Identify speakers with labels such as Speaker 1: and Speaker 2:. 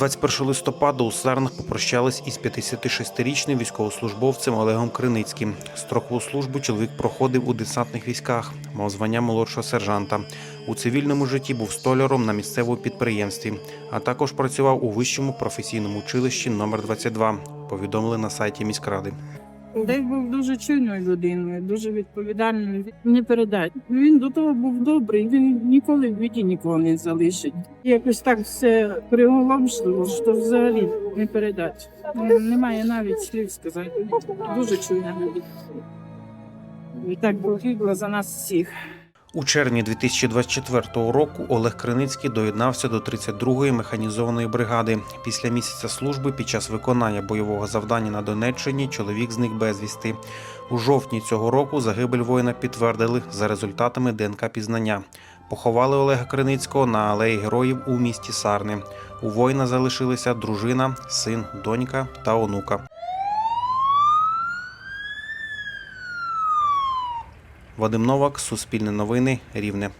Speaker 1: 21 листопада у Сарнах попрощались із 56-річним військовослужбовцем Олегом Криницьким. Строкову службу чоловік проходив у десантних військах, мав звання молодшого сержанта. У цивільному житті був столяром на місцевому підприємстві, а також працював у вищому професійному училищі номер 22 повідомили на сайті міськради.
Speaker 2: Десь був дуже чуйною людиною, дуже відповідальною. Не передать. Він до того був добрий, він ніколи в біді нікого не залишить. Якось так все приголомшливо, що взагалі не передать. Немає навіть слів сказати. Дуже чуйна людина. І так погибла за нас всіх.
Speaker 1: У червні 2024 року Олег Криницький доєднався до 32-ї механізованої бригади. Після місяця служби під час виконання бойового завдання на Донеччині чоловік зник безвісти. У жовтні цього року загибель воїна підтвердили за результатами ДНК пізнання. Поховали Олега Криницького на алеї героїв у місті Сарни. У воїна залишилися дружина, син, донька та онука. Вадим Новак, Суспільне новини, Рівне.